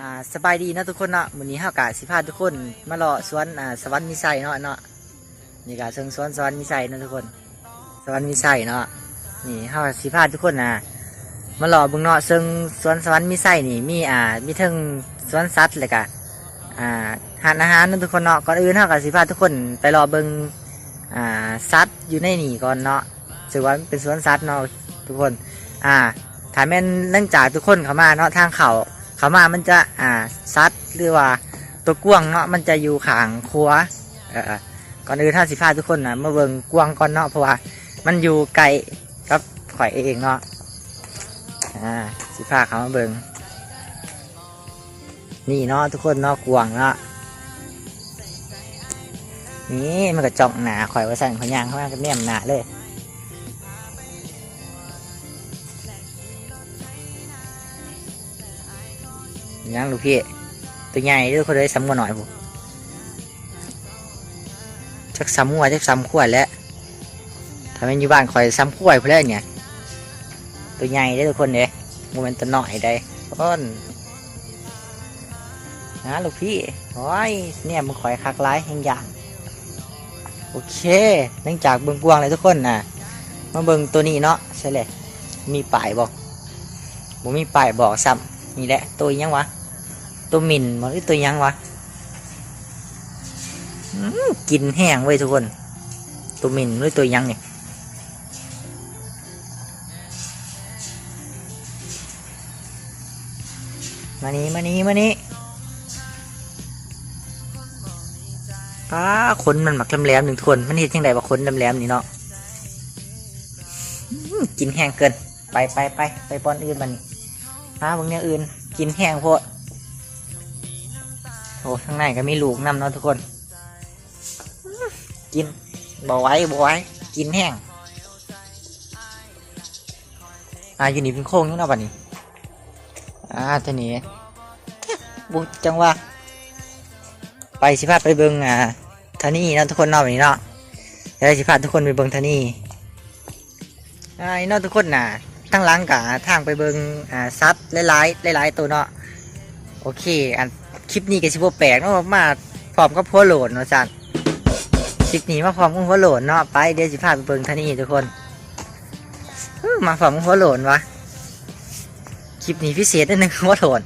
อ่าสบายดีนะทุกคนเนาะมื้อนี้เฮากะสิพาทุกคนมาเลาะสวนอ่าสวรรค์มีไสเนาะเนาะนี่ก็เชิงสวนสวรรค์มีไสเนะทุกคน สวรรค์มีไสเนาะนี่เฮาสิพาทุกคนน่ะมาเลาะเบิ่งเนาะเชิงสวนสวรรค์มีไสนี่มีอ่ามีทั้งสวนสัตว์เลยก็อ่าหานอาหารนะทุกคนเนาะก่อนอื่นเฮาก็สิพาทุกคนไปรอเบิ่งอ่าสัตว์อยู่ในนี่ก่อนเนาะถือว่าเป็นสวนสัตว์เนาะทุกคน อ่าถ้าแม่นเนื่องจากทุกคนเข้ามาเนาะทางเขา ขามามันจะอ่าซัดหรือว่าตัวกวางเนาะมันจะอยู่ขางครัวเออก่อนอื่นถ้าสิพาทุกคนนะมาเบิ่งกวางก่อนเนาะเพราะว่ามันอยู่ไกลกับข่อยเองเนาะอ่าสิพาเขามาเบิ่งนี่เนาะทุกคนเนาะกวางเนาะนี่มันก็จ้องหนาข่อยว่าสั่นขาย่างเข้ามาก็แนมหนาเลย ยังลูกพี่ตัวใหญ่ด้วยคนเลยซ้ำกว่าหน่อยผมชักซ้ำหัวชักซ้ำขวดแล้วถ้าเป็นอยู่บ้านคอยซ้ำขวดเพื่อนเนี่ยตัวใหญ่ได้ทุกคนเลยโมเมนต์ตัวหน่อยได้ต้นนะลูกพี่โอ้ยเนี่ยมันคอยคักร้ายแห่งอย่างโอเคเนื่องจากเบิ่งกวางเลยทุกคนนะมาเบิ่งตัวนี้เนาะใช่เลยมีป้ายบอกผมมีป้ายบอกซ้ำ นี่แหละ ตัวยังวะ ตัวมินมันตัวยังวะกินแห้งเว้ยทุกคน ตัวมินหรือตัวยังเนี่ยมานี่มานี่มานี่ป้าขนมันหมักแหลมๆหนึ่งทุกคนมันเห็นยังไงว่าขนแหลมๆนี่เนาะกินแห้งเกิน ไปไปไปไปปอนอื่นมันนี่ หาบางเนี่ยอื่น กินแห้งโพดโอ้ข้างในก็มีลูกนำเนาะทุกคน กินบ่ไหว้บ่ไหว้กินแห้งอ่าอยู่นี่เป็นโค้งอยู่เนาะบัดนี้ อ่าทีนี้บุจังว่า ไปสิพาไปเบิงอ่าทานี่เนาะทุกคนเนาะบัดนี้เนาะเดี๋ยวสิพาทุกคนไปเบิงทานี่อ่าเนาะทุกคนน่ะ ทั้งหลังกะทางไปเบิงอ่าซับหลายๆหลายๆตัวเนาะโอเค อันคลิปนี้ก็สิบ่แปลกเนาะมาพร้อมกับพัวโหลดเนาะจันคลิปนี้มาพร้อมกับพัวโหลดเนาะไปเดี๋ยวสิพาไปเบิงท่านี่ทุกคนมาพร้อมกับพัวโหลดวะคลิปนี้พิเศษนิดนึงพัวโหลด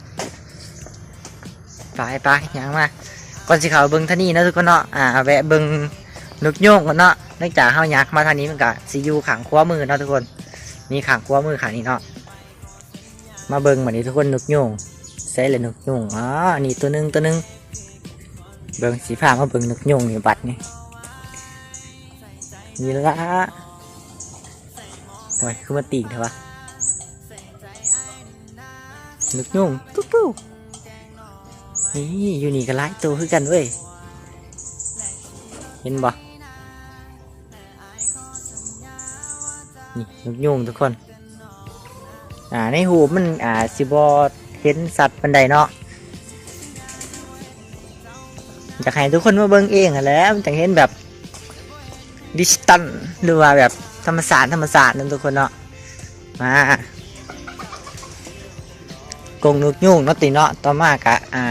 ไปไปยังมาก่อนสิเขาเบิงท่านี่นะทุกคนเนาะอ่าแวะเบิงนกโยงก่อนเนาะเนื่องจากเฮายักมาทางนี้มันก็สิอยู่ขังขวามือเนาะทุกคน มีขางขวมือขางนี้เนาะมาเบิ่งแบบนี้ทุกคนนกยุ่งใส่เลยนกยุ่งอ๋ออันนี้ตัวหนึงตัวหนึงเบิ่งสีฟ้ามาเบิ่งนกยุ่งนี่บัดนี่นี่ละโอ้ยคือมาตีนเถอะวะนกยุ่งตุ๊กตุ๊กนี่อยู่นี่ก็หลายตัวคือกันเว้ยเห็นบ่ นี่นกยุงทุกคน อ่าในหูมันอ่าสิบอเห็นสัตว์ปันใดเนาะอยากให้ทุกคนมาเบิ่งเองอะแล้วมันจะเห็นแบบดิจิตัลหรือว่าแบบธรรมศาสตร์ธรรมศาสตร์นั่นทุกคนเนาะมากงนกยุงนาะติเนาะต่อมากะอ่า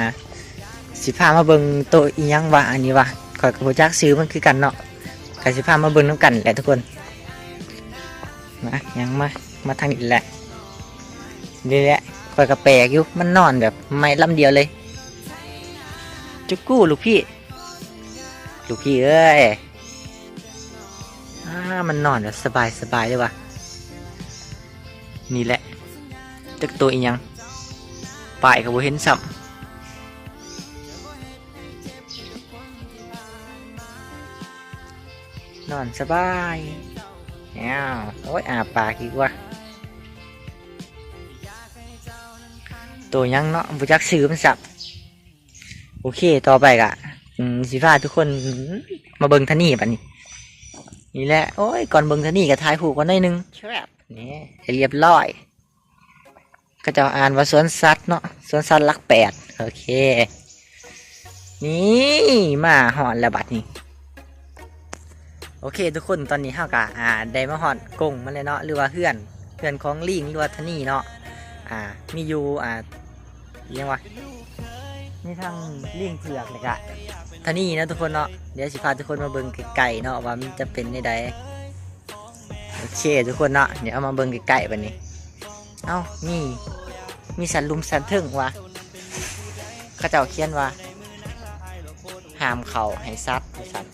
สิพามาเบิ่งตัวอียังวะอันนี้วะข่อยกับโจักซื้อมันคือกันเนาะก็สิพามาเบิ่งน้ำกันแหละทุกคน มายังมา มาทางนี้แหละนี่แหละคอยกระแปลกอยู่ มันนอนแบบไม่ลำเดียวเลย จุกกู้ลูกพี่ ลูกพี่เอ้ยอ่ามันนอนแบบสบายสบายเลยวะนี่แหละจักตัวอีหยังป่ายกับบ่เห็นซ้ำนอนสบาย อ้าวโอ้ยอาปากอีกว่ะตัวยังเนาะบุจักซื้อมันสับ โอเค ต่อไปกะอืมสีฟ้าทุกคนมาเบิงท่านี่บัดนี้นี่แหละ โอ้ย ก่อนเบิงท่านี่ก็ทายผูกกันหน่อยหนึงแช่บนี่ให้เรียบร้อย ก็จะอ่านว่าสวนสัตว์เนาะสวนสัตว์หลักแปดโอเค นี่มาหอนแล้วบัดนี้ โอเค ทุกคนตอนนี้เฮากะอ่าได้มาฮอดกงมันเลยเนาะหรือว่าเพื่อนเพื่อนของลิงหรือว่าทนี่เนาะอ่ามีอยู่อ่ายังวะนี่ทางเลี่ยงเผือกเลยกะท่านี่นะทุกคนเนาะ เดี๋ยวสิพาทุกคนมาเบิ่งไก่เนาะว่ามันจะเป็นในใดโอเคทุกคนเนาะ เดี๋ยวเอามาเบิ่งไก่ๆบันนี้เอ้ามีมีสันลุมสันเทิงวะเขาเจ้าเขียนว่าห้ามเขาให้ซัดสัตว์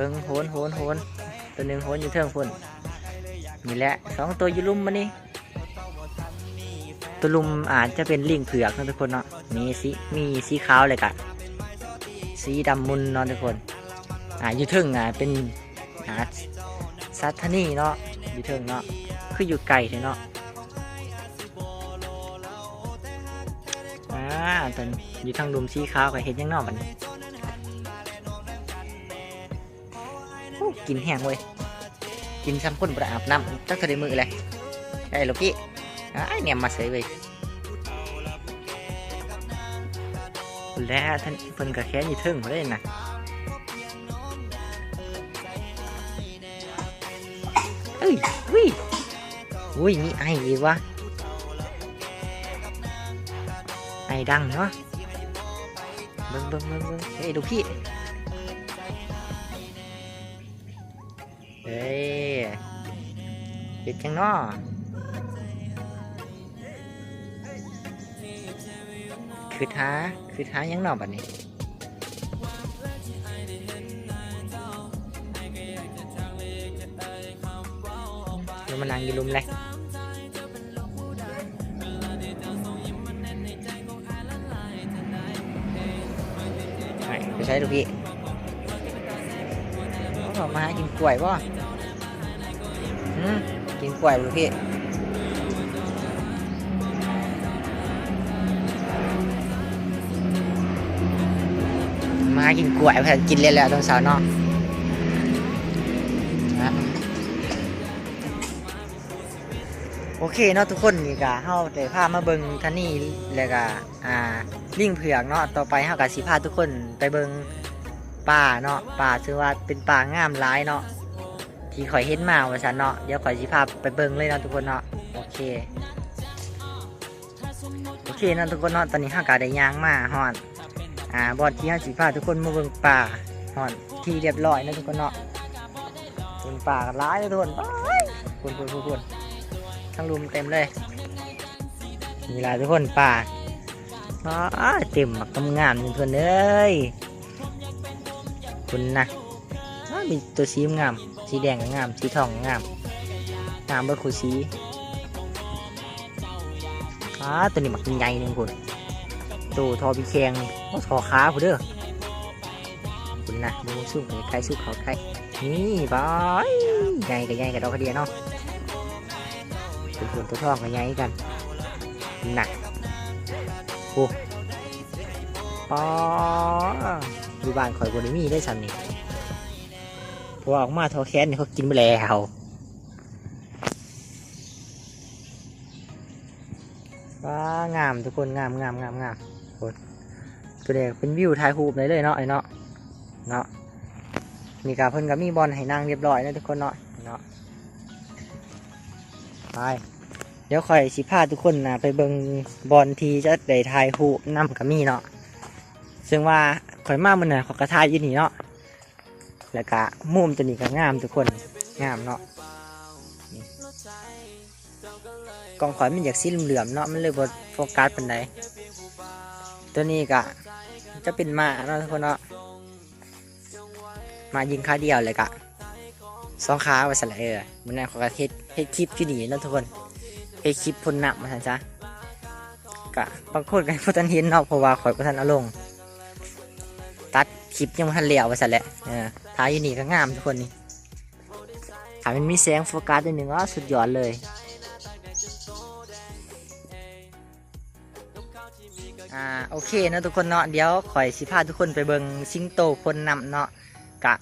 บิ่งโหนโหนโหนตัวหนึ่งโหนอยู่เทิงพุ่นนี่แหละสองตัวอยู่ลุมมานี่ตัวลุมอาจจะเป็นลิงเผือกนะทุกคนเนาะมีสีมีสีขาวเลยกะสีดำมุนเนาะทุกคนอ่าอยู่เทึงอะเป็นอาซัตทนี่เนาะอยู่เทึงเนาะคืออยู่ไกลเลยเนาะอ่าตอนอยู่ทางลุมสีขาวกับเห็นยังเนอกมัน กินแห้งเว้ยกินซ้ำคนประอาบน้ำจักทะเลมือเลยได้หรอพี่ไอ้เนี่ยมาเสยไปแล้วท่านเพิ่นก็แค้นอยู่ทึ่งเลยนะเอ้ยวิอุ้ยมีไอ้อีกวะไอ้ดังเนาะเบิ่งเบิ่งเบิ่งเบิ่งเฮ้ยดูพี่ เฮ้ยปิดจังนาะคือท้าคือท้ายังนอบัดนี้เดี๋ยวมานั่งยืนลุมเลยไปใช้ดูพี่เขามาหากินกล้วยป่ะ กินกล้วยดูพี่มากินกล้วยเพื่อนกินเลยแหละตอนเช้าเนาะนะโอเคเนาะทุกคนนี่ก็เฮาได้พามาเบิงท่านี่แล้วก็อ่าลิงเผือกเนาะต่อไปเฮาก็สิพาทุกคนไปเบิงป่าเนาะป่าชื่อว่าเป็นป่างามหลายเนาะ ที่ข่อยเห็นมาว่าซั่นเนาะเดี๋ยวข่อยสิพาไปเบิ่งเลยเนาะทุกคนเนาะโอเคโอเคเนาะทุกคนเนาะตอนนี้เฮาก็ได้ย่างมาฮอดอ่าบอดที่ห้าสีฟ้าทุกคนมาเบิ่งป่าหอนที่เรียบร้อยนะทุกคนเนาะเบิ่งป่ากันร้ายเลยทุกคนคุณคุณคุณคุณทั้งรุมเต็มเลยนี่ล่ะทุกคนป่าอ้าเต็มมักกำงามทุกคนเอ้ยคุณนะมีตัวสีงาม สีแดงก็งาม สีทองก็งาม งามเบอร์คูสีอ้าตัวนี้มักใหญ่หนึ่งคุณตัวทอพีแขงโอ้ทอขาผู้เด้อคุณนะดูสู้กับใครสู้เขาใครนี่บอยใหญ่กับใหญ่กับดอกกระเดียเนาะเป็นส่วนตัวทองกับใหญ่กันหนักโอ้ปออยู่บ้านข่อยบริมีได้สัน นี่พอออกมาทอแค้นนี่เขากินไปแล้วว้างามทุกคนงามงามงามงามตัวเด็กเป็นวิวถ่ายรูปเลยเลยเนาะไอเนาะเนาะมีการเพิ่นกับมีบอลให้นั่งเรียบร้อยนะทุกคนเนาะเนาะไปเดี๋ยวคอยสิพาทุกคนนะไปเบิงบอลทีจะได้ถ่ายรูปนํกับมีเนาะซึ่งว่าคอยมาเมื่อไหร่ขอกระทายยืนนี่เนาะ แล้วก็มุมตัวนี้ก็งามทุกคนงามเนาะกองข่อยมันอยากสีเหลือมเนาะมันเลยบดโฟกัสเป็นไดตัวนี้ก็จะเป็นมาเนาะทุกคนเนาะมายิงขาเดียวเลยกะสองขาไปสละเออมันนั่นขาก็เฮ็ดเฮ็ดคลิปที่นี่เนาะทุกคนเฮ็ดคลิปพ่นน้ำมาทันจ้ะกะบางคนก็บ่ทันเห็นเนาะเพราะว่าข่อยบ่ทันเอาลง ตัดคลิปยังบ่ทันแล้วไปสละเออายอยู่นี่ก็งามทุกคนนี่ถ้ามันมีแสงโฟกัสนิดนึงก็สุดยอดเลยอ่าโอเคเนาะทุกคนเนาะเดี๋ยวข่อยสิพาทุกคนไปเบิงสิงโตพ่นน้ำเนาะกะ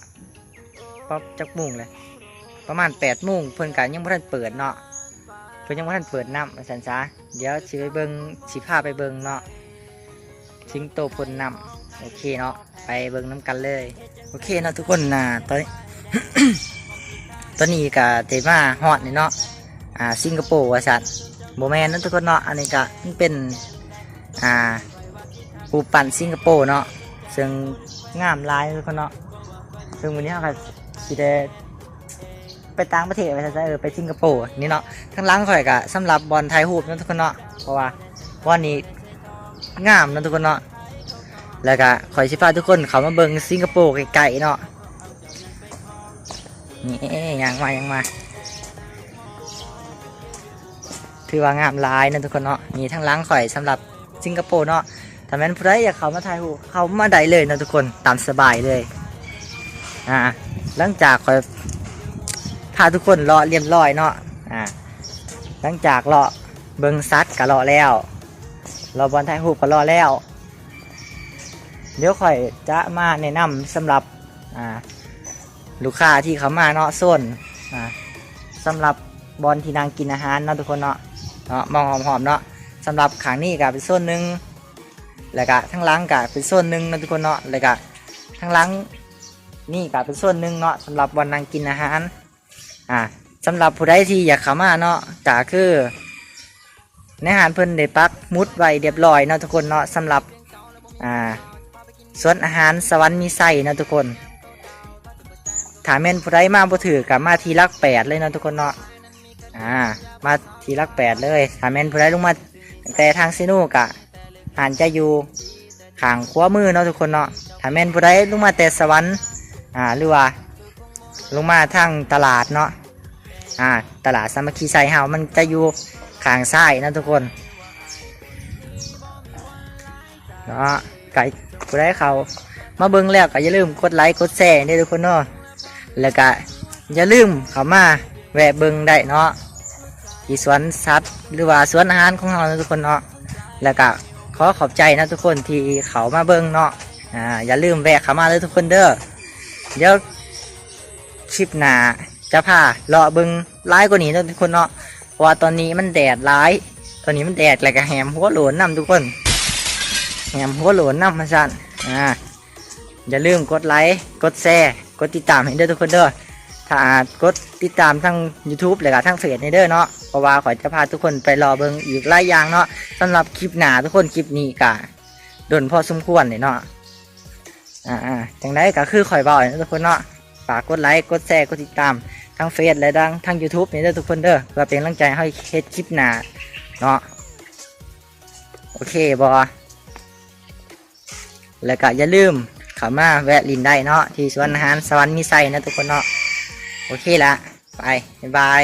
พอจักมุ่งเลย ประมาณแปดโมงเพิ่นกะยังบ่ทันเปิดเนาะเพิ่นยังบ่ทันเปิดน้ำว่าซั่นซะเดี๋ยวสิไปเบิงสิพาไปเบิงเนาะสิงโตพ่นน้ำ โอเคเนาะไปเบิ้งน้ำกันเลย โอเคเนาะทุกคนนะตอนตอนนี้กะเตมาฮอดนี่เนาะอ่าสิงคโปร์ว่าซั่นโบแมนเนาะทุกคนเนาะอันนี้กะมันเป็นอ่าปูปั่นสิงคโปร์เนาะซึ่งงามหลายทุกคนเนาะซึ่งวันนี้เราก็สิได้ไปต่างประเทศไปซะเออไปสิงคโปร์นี่เนาะทั้งล้างข่อยกะสำหรับบอลไทยฮูปเนาะทุกคนเนาะเพราะว่าวันนี้งามเนาะทุกคนเนาะ แล้วก็ขอยสิพาทุกคนเขามาเบิงสิงคโปร์ไกลๆเนาะนี่ยังมายังมาถือว่างามลายนะทุกคนเนาะมีทั้งล้างข่อยสำหรับสิงคโปร์เนาะถ้าแม่นผู้ใดอยากเข้ามาถ่ายรูปเข้ามาได้เลยนะทุกคนตามสบายเลยอ่าหลังจากข่อยพาทุกคนรอเรียบร้อยเนาะอ่าหลังจากรอเบิงซัดก็รอแล้วเรอบอลถ่ายรูปก็รอแล้ว เดี๋ยวข่อยจะมาแนะนำสำหรับลูกค้าที่เขามาเนาะโซนอ่าสำหรับบอลที่นางกินอาหารเนาะทุกคนเนาะเนาะมองหอมๆเนาะสำหรับขางนี้ก็เป็นส่วนหนึ่งแล้วก็ทั้งล้างก็เป็นส่วนหนึ่งเนาะทุกคนเนาะแล้วก็ทั้งล้างนี่ก็เป็นส่วนหนึ่งเนาะสำหรับวันนั่งกินอาหารอ่าสำหรับผู้ใดที่อยากเข้ามาเนาะก็คือในอาหารเพิ่นได้ปักมุดไว้เรียบร้อยเนาะทุกคนเนาะสำหรับอ่า สวนอาหารสวรรค์มีไส้นะทุกคนถ้าแม่นผู้ใดมาบ่ถือกับมาทีลักแปดเลยนะทุกคนเนาะอ่ามาทีลักแปดเลยถ้าแม่นผู้ใดลงมาแต่ทางซิโนูกะหานจะอยู่ขางขวามือเนาะทุกคนเนาะถ้าแม่นผู้ใดลงมาแต่สวรรค์อ่าหรือว่าลงมาทางตลาดเนาะอ่าตลาดสามัคคีไซเฮามันจะอยู่ขางซ้ายนะทุกคนเนาะ ไก่ผู้ใดเขามาเบิ่งแล้วก็อย่าลืมกดไลค์กดแชร์ด้วยทุกคนเนาะแล้วก็อย่าลืมเข้ามาแวะเบิงได้เนาะที่สวนสัตว์หรือว่าสวนอาหารของเรานะทุกคนเนาะแล้วก็ขอขอบใจนะทุกคนที่เขามาเบิงเนาะอ่าอย่าลืมแวะเข้ามาเลยทุกคนเด้อเดี๋ยวคลิปหน้าจะพาเลาะเบิงร้ายกว่านี้นะทุกคนเนาะเพราะว่าตอนนี้มันแดดร้าย ตอนนี้มันแดดแล้วก็แหมหัวโหลนนํทุกคน แหมหัวโหลนนํมาสั่นอ่าอย่าลืมกดไลค์กดแชร์กดติดตามให้เด้อทุกคนเด้อถ้ากดติดตามทั้ง YouTube เลยกับทั้งเฟซในเด้อเนาะเพราะว่าขอจะพาทุกคนไปรอเบิ่งอีกหลายอย่างเนาะสำหรับคลิปหน้าทุกคนคลิปนี้กะโดนพอสมควรเลยเนาะอ่าๆจังไดก็คือข่อยบาเลยทุกคนเนาะฝากกดไลค์กดแชร์กดติดตามทั้งเฟซและดังทั้ง YouTube นี่เด้อทุกคนเด้อเพื่อเป็นกำลังใจให้เฮ็ดคลิปหน้าเนาะโอเคบอ แล้วก็อย่าลืมเข้ามาแวะลินได้เนาะที่สวนอาหารสวรรค์มีไซนะทุกคนเนาะโอเคละไปบ๊ายบาย